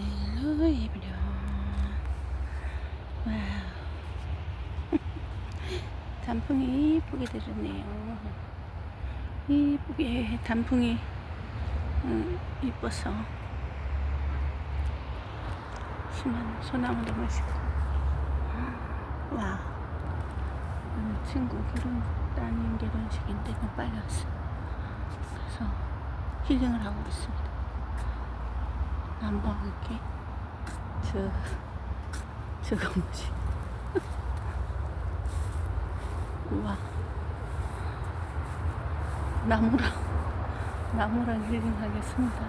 헬로 에브리온 와우 단풍이 이쁘게 들었네요. 이쁘게 단풍이 음, 이뻐서. 수많은 소나무도 멋있고. 와 오늘 친구 결혼 따님 결혼식인데 좀 빨리 왔어. 그래서 힐링을 하고 있습니다 남방 이렇게. 저 저거 뭐지 우와. 나무랑 나무랑 힐링하겠습니다.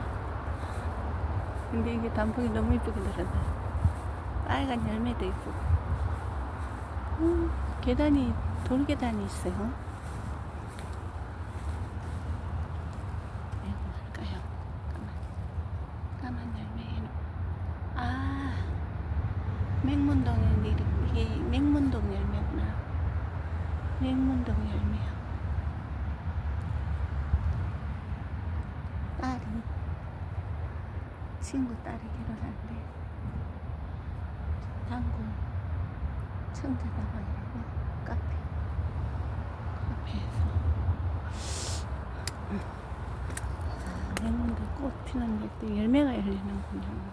근데 이게 단풍이 너무 이쁘게 들었네. 빨간 열매도 이쁘고. 음, 계단이 돌계단이 있어요 이거 뭘까요 까만 까만 열매 아 맹문동에 이게 맹문동 열매구나. 맹문동 열매야. 딸이 친구 딸이 결혼하는데 당구 청자다방이라고 카페 카페에서. 아, 맹문동 꽃 피는 게 열매가 열리는군요.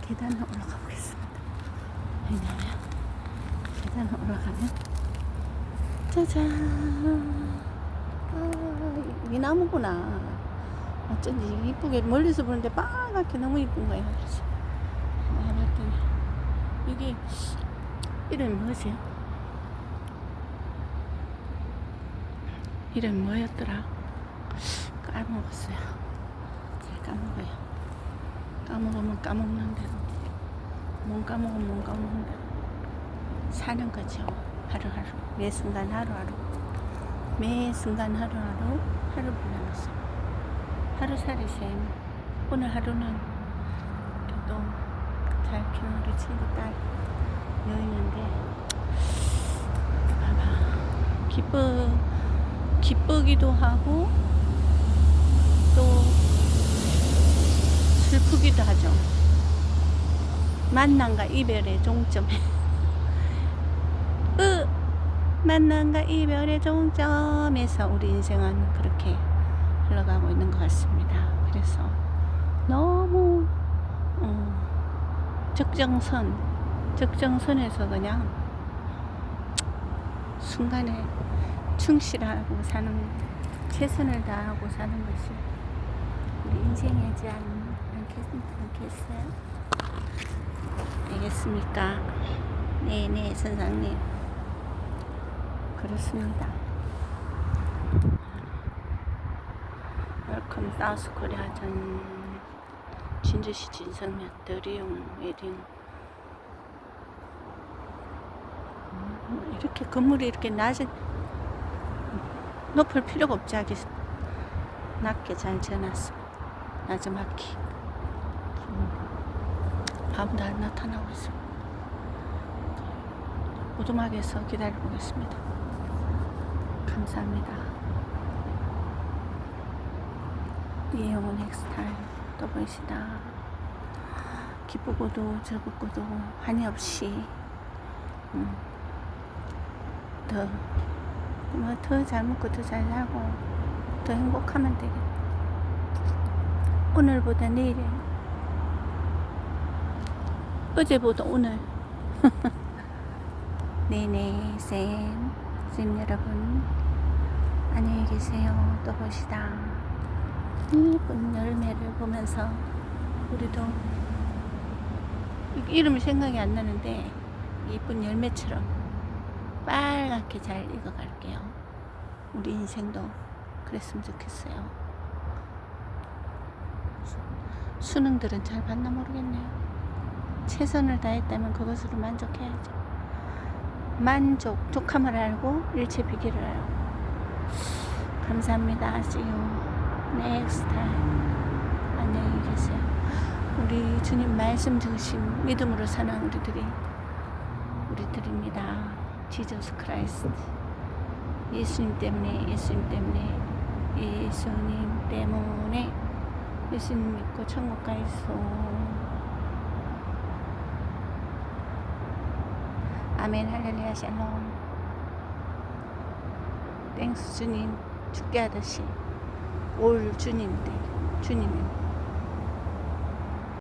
계단을 올라가 보겠습니다. 왜냐면 계단을 올라가면 짜잔! 아, 이 나무구나. 어쩐지 이쁘게 멀리서 보는데 빨갛게 너무 이쁜 거예요 그래서 와봤더니 이게 이름이 뭐지? 이름이 뭐였더라? 까먹었어요. 잘 까먹어요. 까먹으면 까먹는 대로. 못 까먹으면 못 까먹는 대로. 사는 거죠. 하루하루. 매 순간 하루하루. 매 순간 하루하루 하루 불러놨어 하루살이 셈 오늘 하루는 또 잘 키우는 친구 딸 여인인데 봐봐. 기쁘 기쁘기도 하고 또 슬프기도 하죠 만남과 이별의 종점에 으 만남과 이별의 종점에서 우리 인생은 그렇게 흘러가고 있는 것 같습니다. 그래서 너무 어, 적정선, 적정선에서 그냥 순간에 충실하고 사는 최선을 다하고 사는 것이 우리 인생이지 않, 않겠, 않겠어요? 알겠습니까? 네네 선생님 그렇습니다. 웰컴 사우스 코리아 전 진주시 진성면 드리움 웨딩 음, 이렇게 건물이 이렇게 낮은 높을 필요가 없지 하기 낮게 잘 지어놨습니다. 나즈마키 안 나타나고 있습니다. 오두막에서 기다려보겠습니다. 감사합니다. 이영원 엑스타일 또 보이시다. 기쁘고도 즐겁고도 한이 없이 음, 더, 뭐 더 잘 먹고 더 잘 살고 더 행복하면 되겠다. 오늘보다 내일이 어제보다 오늘. 네네 쌤, 쌤 여러분 안녕히 계세요. 또 보시다. 이쁜 열매를 보면서 우리도 이- 이름이 생각이 안 나는데 이쁜 열매처럼 빨갛게 잘 익어갈게요. 우리 인생도 그랬으면 좋겠어요. 수- 수능들은 잘 봤나 모르겠네요 최선을 다했다면 그것으로 만족해야죠. 만족, 족함을 알고 일체 비기를 알고. 감사합니다. See you next time. 안녕히 계세요. 우리 주님 말씀 중심 믿음으로 사는 우리들이 우리들입니다. 지저스 크라이스트. 예수님 때문에 예수님 때문에 예수님 때문에 예수님 믿고 천국 가 있어. 아멘 할렐루야 샬롬. 땡스 주님 죽게 하듯이 올 주님 때 주님의